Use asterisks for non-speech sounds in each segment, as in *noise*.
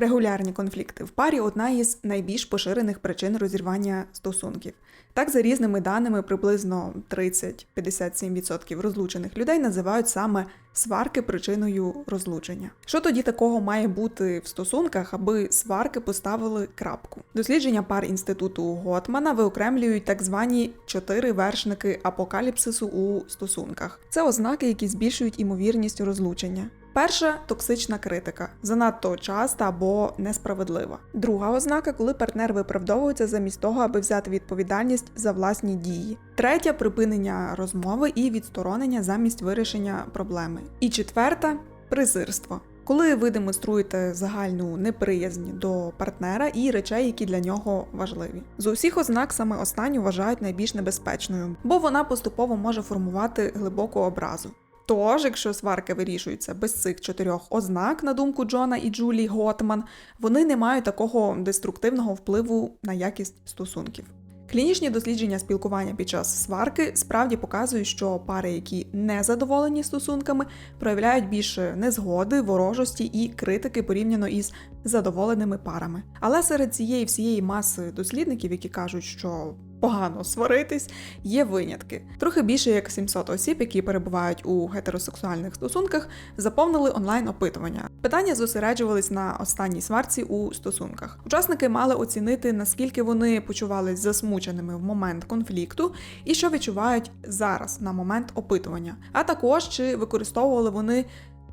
Регулярні конфлікти в парі одна із найбільш поширених причин розірвання стосунків. Так, за різними даними, приблизно 30-57% розлучених людей називають саме сварки причиною розлучення. Що тоді такого має бути в стосунках, аби сварки поставили крапку? Дослідження пар інституту Готмана виокремлюють так звані чотири вершники апокаліпсису у стосунках. Це ознаки, які збільшують імовірність розлучення. Перша токсична критика, занадто часта або несправедлива. Друга ознака, коли партнер виправдовується замість того, аби взяти відповідальність за власні дії. Третя припинення розмови і відсторонення замість вирішення проблеми. І четверта презирство. Коли ви демонструєте загальну неприязнь до партнера і речей, які для нього важливі, з усіх ознак саме останню вважають найбільш небезпечною, бо вона поступово може формувати глибоку образу. Тож, якщо сварки вирішуються без цих чотирьох ознак, на думку Джона і Джулі Готман, вони не мають такого деструктивного впливу на якість стосунків. Клінічні дослідження спілкування під час сварки справді показують, що пари, які не задоволені стосунками, проявляють більше незгоди, ворожості і критики порівняно із задоволеними парами. Але серед цієї всієї маси дослідників, які кажуть, що погано сваритись, є винятки. Трохи більше як 700 осіб, які перебувають у гетеросексуальних стосунках, заповнили онлайн-опитування. Питання зосереджувались на останній сварці у стосунках. Учасники мали оцінити, наскільки вони почувались засмученими в момент конфлікту і що відчувають зараз на момент опитування, а також чи використовували вони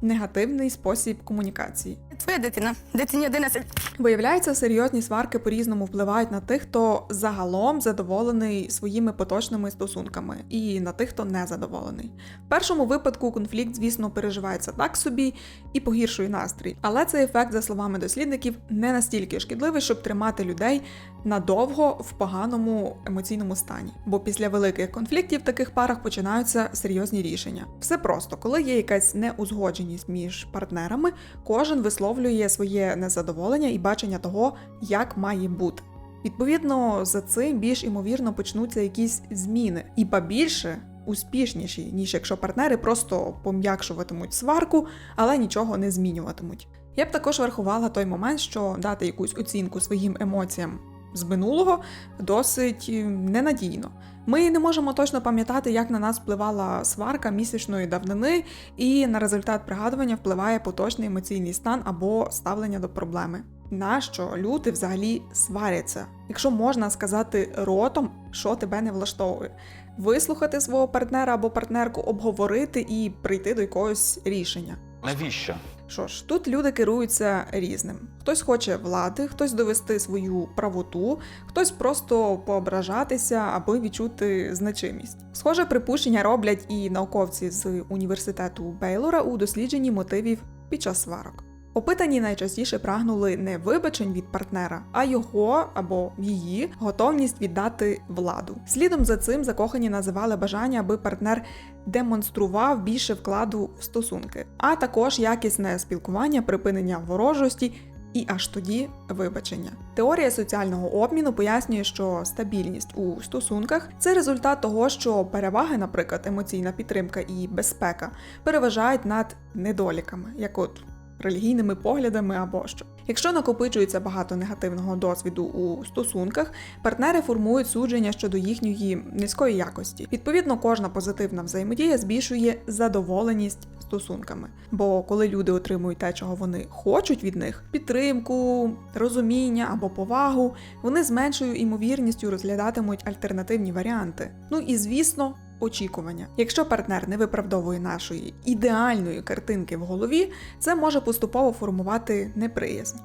негативний спосіб комунікації. Твоя дитина, дитині 11. Виявляється, серйозні сварки по-різному впливають на тих, хто загалом задоволений своїми поточними стосунками, і на тих, хто не задоволений. В першому випадку конфлікт, звісно, переживається так собі і погіршує настрій. Але цей ефект, за словами дослідників, не настільки шкідливий, щоб тримати людей надовго в поганому емоційному стані. Бо після великих конфліктів в таких парах починаються серйозні рішення. Все просто, коли є якась неузгодженість між партнерами, кожен висловлює своє незадоволення і бачення того, як має бути. Відповідно, за цим більш імовірно почнуться якісь зміни, і ба більше успішніші, ніж якщо партнери просто пом'якшуватимуть сварку, але нічого не змінюватимуть. Я б також врахувала той момент, що дати якусь оцінку своїм емоціям з минулого досить е, ненадійно. Ми не можемо точно пам'ятати, як на нас впливала сварка місячної давнини, і на результат пригадування впливає поточний емоційний стан або ставлення до проблеми. Нащо люди взагалі сваряться? Якщо можна сказати ротом, що тебе не влаштовує, вислухати свого партнера або партнерку, обговорити і прийти до якогось рішення. Навіщо? Що ж, тут люди керуються різним. Хтось хоче влади, хтось довести свою правоту, хтось просто поображатися, аби відчути значимість. Схоже припущення роблять і науковці з університету Бейлора у дослідженні мотивів під час сварок. Опитані найчастіше прагнули не вибачень від партнера, а його або її готовність віддати владу. Слідом за цим закохані називали бажання, аби партнер демонстрував більше вкладу в стосунки, а також якісне спілкування, припинення ворожості. І аж тоді вибачення. Теорія соціального обміну пояснює, що стабільність у стосунках це результат того, що переваги, наприклад, емоційна підтримка і безпека, переважають над недоліками, як от релігійними поглядами або що. Якщо накопичується багато негативного досвіду у стосунках, партнери формують судження щодо їхньої низької якості. Відповідно, кожна позитивна взаємодія збільшує задоволеність стосунками. Бо коли люди отримують те, чого вони хочуть від них підтримку, розуміння або повагу, вони з меншою імовірністю розглядатимуть альтернативні варіанти. Ну і звісно. Очікування. Якщо партнер не виправдовує нашої ідеальної картинки в голові, це може поступово формувати неприязнь.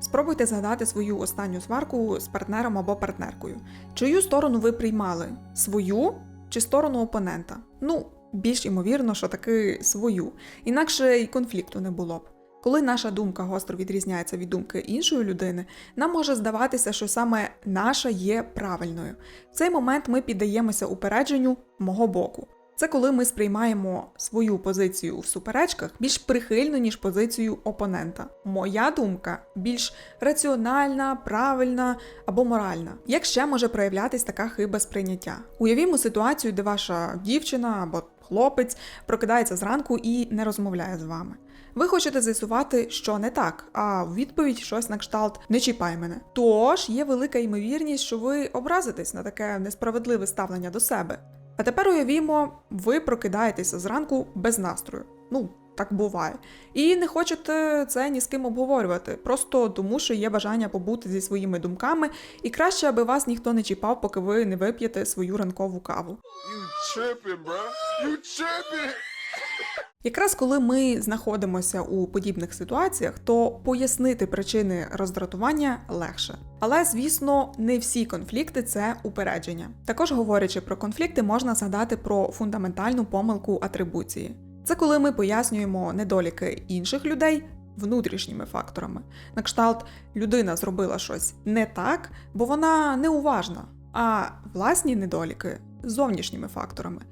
Спробуйте згадати свою останню сварку з партнером або партнеркою. Чию сторону ви приймали? Свою чи сторону опонента? Ну, більш імовірно, що таки свою, інакше й конфлікту не було б. Коли наша думка гостро відрізняється від думки іншої людини, нам може здаватися, що саме наша є правильною. В цей момент ми піддаємося упередженню мого боку. Це коли ми сприймаємо свою позицію в суперечках більш прихильно, ніж позицію опонента. Моя думка більш раціональна, правильна або моральна. Як ще може проявлятись така хиба сприйняття? Уявімо ситуацію, де ваша дівчина або хлопець прокидається зранку і не розмовляє з вами. Ви хочете з'ясувати, що не так, а в відповідь щось на кшталт не чіпай мене. Тож є велика ймовірність, що ви образитесь на таке несправедливе ставлення до себе. А тепер уявімо, ви прокидаєтеся зранку без настрою. Ну, так буває. І не хочете це ні з ким обговорювати, просто тому, що є бажання побути зі своїми думками, і краще, аби вас ніхто не чіпав, поки ви не вип'єте свою ранкову каву. You tripping, bro. You tripping. *laughs* Якраз коли ми знаходимося у подібних ситуаціях, то пояснити причини роздратування легше. Але звісно, не всі конфлікти це упередження. Також говорячи про конфлікти, можна згадати про фундаментальну помилку атрибуції. Це коли ми пояснюємо недоліки інших людей внутрішніми факторами. На кшталт людина зробила щось не так, бо вона неуважна, а власні недоліки зовнішніми факторами.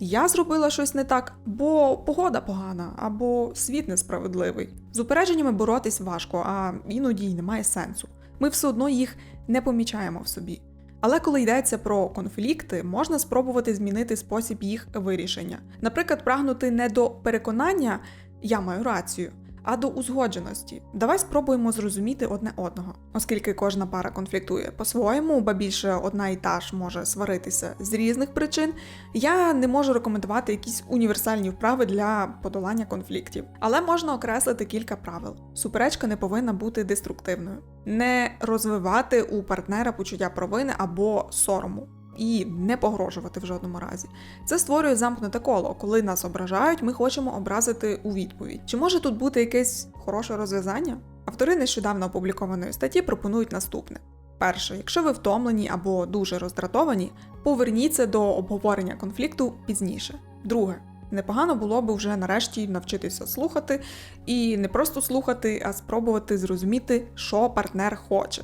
Я зробила щось не так, бо погода погана або світ несправедливий. З упередженнями боротись важко, а іноді й немає сенсу. Ми все одно їх не помічаємо в собі. Але коли йдеться про конфлікти, можна спробувати змінити спосіб їх вирішення. Наприклад, прагнути не до переконання я маю рацію, а до узгодженості. Давай спробуємо зрозуміти одне одного, оскільки кожна пара конфліктує по-своєму, ба більше одна і та ж може сваритися з різних причин. Я не можу рекомендувати якісь універсальні вправи для подолання конфліктів, але можна окреслити кілька правил. Суперечка не повинна бути деструктивною, не розвивати у партнера почуття провини або сорому. І не погрожувати в жодному разі. Це створює замкнуте коло. Коли нас ображають, ми хочемо образити у відповідь. Чи може тут бути якесь хороше розв'язання? Автори нещодавно опублікованої статті пропонують наступне: перше, якщо ви втомлені або дуже роздратовані, поверніться до обговорення конфлікту пізніше. Друге, непогано було би вже нарешті навчитися слухати і не просто слухати, а спробувати зрозуміти, що партнер хоче.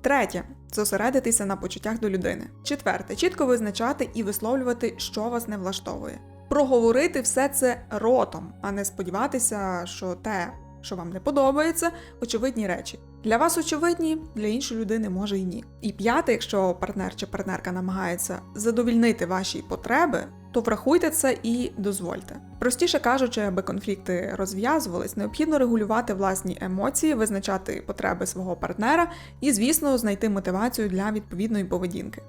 Третє зосередитися на почуттях до людини. Четверте чітко визначати і висловлювати, що вас не влаштовує. Проговорити все це ротом, а не сподіватися, що те, що вам не подобається, очевидні речі. Для вас очевидні, для іншої людини може і ні. І п'яте, якщо партнер чи партнерка намагається задовільнити ваші потреби, то врахуйте це і дозвольте. Простіше кажучи, аби конфлікти розв'язувались, необхідно регулювати власні емоції, визначати потреби свого партнера і, звісно, знайти мотивацію для відповідної поведінки.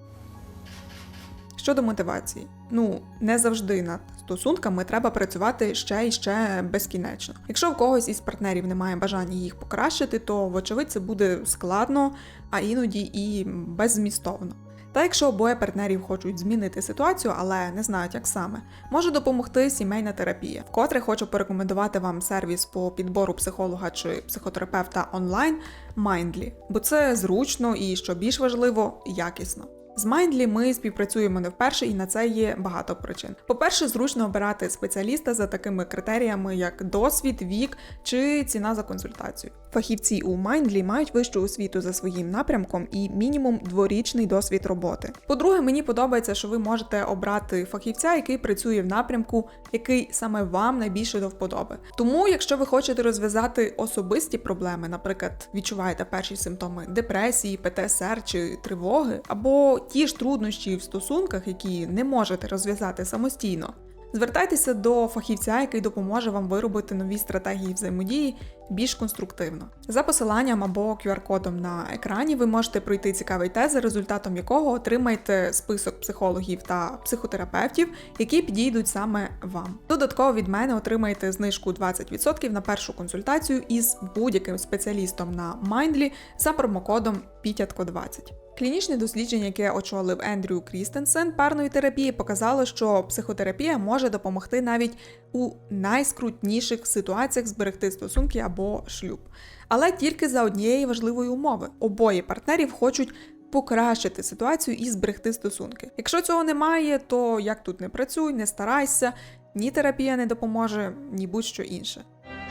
Щодо мотивації, ну не завжди над стосунками треба працювати ще і ще безкінечно. Якщо в когось із партнерів немає бажання їх покращити, то вочевидь це буде складно, а іноді і беззмістовно. Та якщо обоє партнерів хочуть змінити ситуацію, але не знають, як саме, може допомогти сімейна терапія. Вкотре хочу порекомендувати вам сервіс по підбору психолога чи психотерапевта онлайн Mindly, бо це зручно і, що більш важливо, якісно. З Mindly ми співпрацюємо не вперше, і на це є багато причин. По-перше, зручно обирати спеціаліста за такими критеріями, як досвід, вік чи ціна за консультацію. Фахівці у Mindly мають вищу освіту за своїм напрямком і мінімум дворічний досвід роботи. По-друге, мені подобається, що ви можете обрати фахівця, який працює в напрямку, який саме вам найбільше до вподоби. Тому, якщо ви хочете розв'язати особисті проблеми, наприклад, відчуваєте перші симптоми депресії, ПТСР чи тривоги, або ті ж труднощі в стосунках, які не можете розв'язати самостійно. Звертайтеся до фахівця, який допоможе вам виробити нові стратегії взаємодії більш конструктивно. За посиланням або QR-кодом на екрані ви можете пройти цікавий тест, за результатом якого отримаєте список психологів та психотерапевтів, які підійдуть саме вам. Додатково від мене отримаєте знижку 20% на першу консультацію із будь-яким спеціалістом на Mindly за промокодом PITятко20. Клінічне дослідження, яке очолив Ендрю Крістенсен парної терапії, показало, що психотерапія може допомогти навіть у найскрутніших ситуаціях зберегти стосунки або шлюб. Але тільки за однієї важливої умови: обоє партнерів хочуть покращити ситуацію і зберегти стосунки. Якщо цього немає, то як тут не працюй, не старайся, ні терапія не допоможе, ні будь-що інше.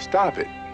Stop it.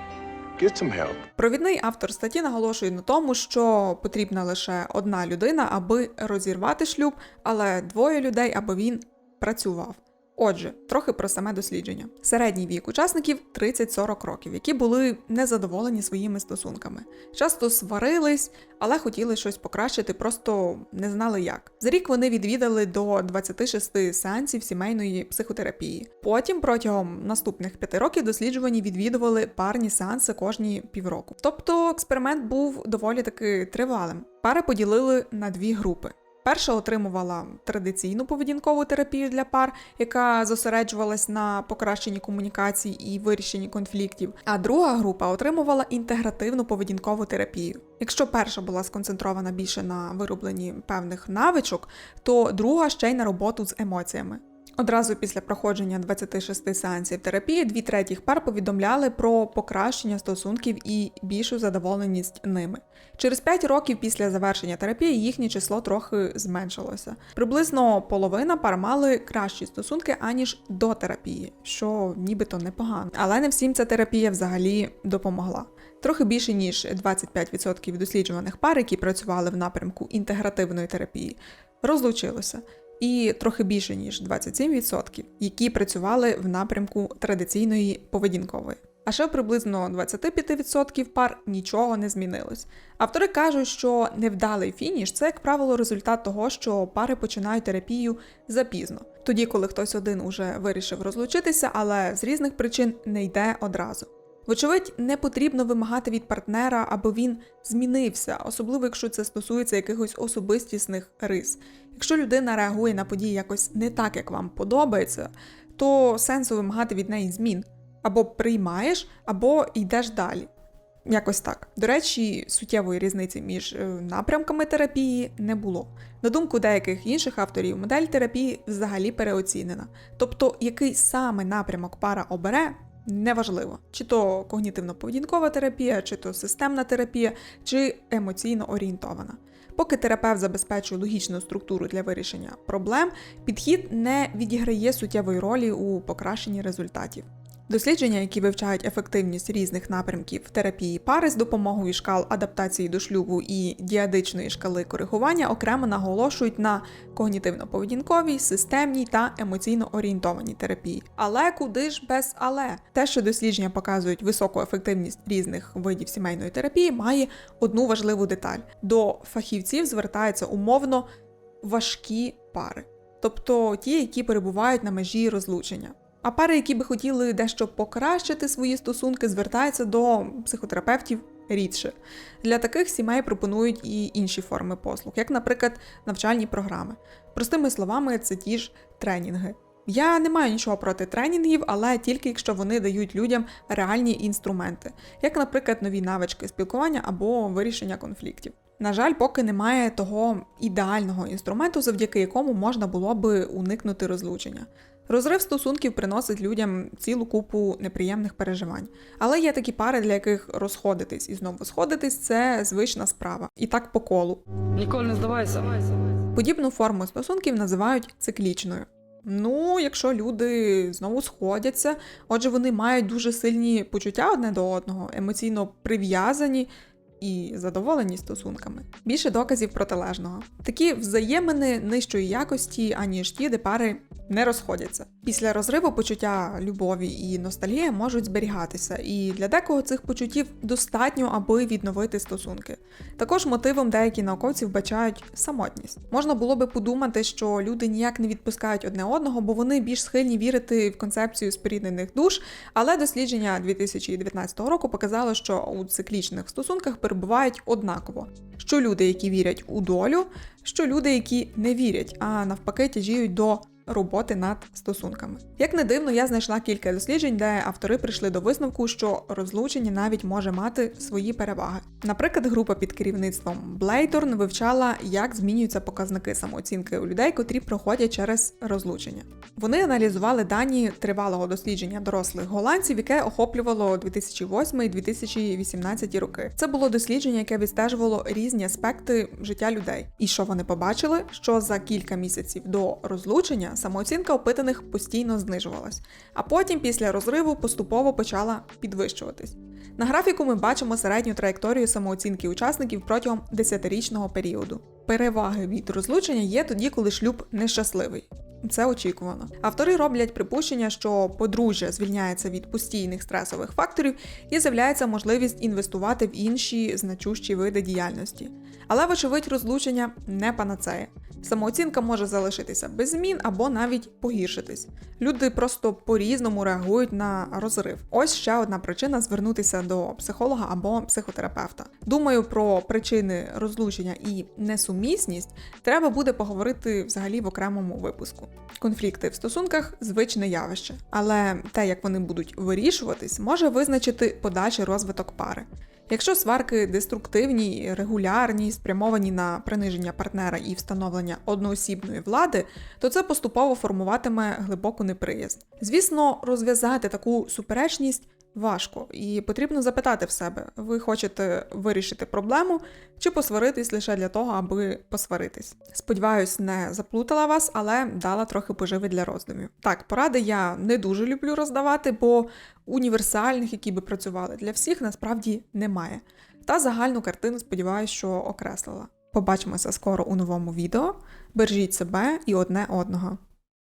Get some help. Провідний автор статті наголошує на тому, що потрібна лише одна людина, аби розірвати шлюб, але двоє людей, аби він працював. Отже, трохи про саме дослідження. Середній вік учасників 30-40 років, які були незадоволені своїми стосунками. Часто сварились, але хотіли щось покращити, просто не знали як. За рік вони відвідали до 26 сеансів сімейної психотерапії. Потім протягом наступних п'яти років досліджувані відвідували парні сеанси кожні півроку. Тобто експеримент був доволі таки тривалим. Пари поділили на дві групи. Перша отримувала традиційну поведінкову терапію для пар, яка зосереджувалась на покращенні комунікації і вирішенні конфліктів. А друга група отримувала інтегративну поведінкову терапію. Якщо перша була сконцентрована більше на виробленні певних навичок, то друга ще й на роботу з емоціями. Одразу після проходження 26 сеансів терапії дві третіх пар повідомляли про покращення стосунків і більшу задоволеність ними. Через 5 років після завершення терапії їхнє число трохи зменшилося. Приблизно половина пар мали кращі стосунки аніж до терапії, що нібито непогано. Але не всім ця терапія взагалі допомогла. Трохи більше ніж 25% досліджуваних пар, які працювали в напрямку інтегративної терапії, розлучилося і трохи більше ніж 27%, які працювали в напрямку традиційної поведінкової. А ще приблизно 25% пар нічого не змінилось. Автори кажуть, що невдалий фініш це, як правило, результат того, що пари починають терапію запізно, тоді, коли хтось один уже вирішив розлучитися, але з різних причин не йде одразу. Вочевидь, не потрібно вимагати від партнера, аби він змінився, особливо якщо це стосується якихось особистісних рис. Якщо людина реагує на події якось не так, як вам подобається, то сенсу вимагати від неї змін. Або приймаєш, або йдеш далі. Якось так. До речі, суттєвої різниці між е, напрямками терапії не було. На думку деяких інших авторів, модель терапії взагалі переоцінена. Тобто, який саме напрямок пара обере, неважливо, чи то когнітивно-поведінкова терапія, чи то системна терапія, чи емоційно орієнтована. Поки терапевт забезпечує логічну структуру для вирішення проблем, підхід не відіграє суттєвої ролі у покращенні результатів. Дослідження, які вивчають ефективність різних напрямків терапії пари з допомогою шкал адаптації до шлюбу і діадичної шкали коригування, окремо наголошують на когнітивно-поведінковій, системній та емоційно орієнтованій терапії. Але куди ж без але? Те, що дослідження показують високу ефективність різних видів сімейної терапії, має одну важливу деталь: до фахівців звертаються умовно важкі пари, тобто ті, які перебувають на межі розлучення. А пари, які би хотіли дещо покращити свої стосунки, звертаються до психотерапевтів рідше. Для таких сімей пропонують і інші форми послуг, як, наприклад, навчальні програми. Простими словами, це ті ж тренінги. Я не маю нічого проти тренінгів, але тільки якщо вони дають людям реальні інструменти, як, наприклад, нові навички спілкування або вирішення конфліктів. На жаль, поки немає того ідеального інструменту, завдяки якому можна було би уникнути розлучення. Розрив стосунків приносить людям цілу купу неприємних переживань. Але є такі пари, для яких розходитись і знову сходитись це звична справа. І так по колу. Ніколи не здавайся. Подібну форму стосунків називають циклічною. Ну, якщо люди знову сходяться, отже, вони мають дуже сильні почуття одне до одного, емоційно прив'язані і задоволені стосунками. Більше доказів протилежного. Такі взаємини нижчої якості, аніж ті, де пари не розходяться. Після розриву почуття любові і ностальгія можуть зберігатися, і для декого цих почуттів достатньо, аби відновити стосунки. Також мотивом деякі науковці вбачають самотність. Можна було би подумати, що люди ніяк не відпускають одне одного, бо вони більш схильні вірити в концепцію споріднених душ. Але дослідження 2019 року показало, що у циклічних стосунках перебувають однаково: що люди, які вірять у долю, що люди, які не вірять, а навпаки тяжіють до роботи над стосунками. Як не дивно, я знайшла кілька досліджень, де автори прийшли до висновку, що розлучення навіть може мати свої переваги. Наприклад, група під керівництвом Блейторн вивчала, як змінюються показники самооцінки у людей, котрі проходять через розлучення. Вони аналізували дані тривалого дослідження дорослих голландців, яке охоплювало 2008 і 2018 роки. Це було дослідження, яке відстежувало різні аспекти життя людей. І що вони побачили? Що за кілька місяців до розлучення самооцінка опитаних постійно знижувалась, а потім після розриву поступово почала підвищуватись. На графіку ми бачимо середню траєкторію самооцінки учасників протягом 10-річного періоду. Переваги від розлучення є тоді, коли шлюб нещасливий. Це очікувано. Автори роблять припущення, що подружжя звільняється від постійних стресових факторів і з'являється можливість інвестувати в інші значущі види діяльності. Але, вочевидь, розлучення не панацея. Самооцінка може залишитися без змін або навіть погіршитись. Люди просто по-різному реагують на розрив. Ось ще одна причина звернутися до психолога або психотерапевта. Думаю, про причини розлучення і несумісність треба буде поговорити взагалі в окремому випуску. Конфлікти в стосунках звичне явище, але те, як вони будуть вирішуватись, може визначити подальший розвиток пари. Якщо сварки деструктивні, регулярні, спрямовані на приниження партнера і встановлення одноосібної влади, то це поступово формуватиме глибоку неприязнь. Звісно, розв'язати таку суперечність важко, і потрібно запитати в себе: ви хочете вирішити проблему чи посваритись лише для того, аби посваритись. Сподіваюсь, не заплутала вас, але дала трохи поживи для роздумів. Так, поради я не дуже люблю роздавати, бо універсальних, які би працювали для всіх, насправді немає. Та загальну картину, сподіваюся, що окреслила. Побачимося скоро у новому відео. Бережіть себе і одне одного.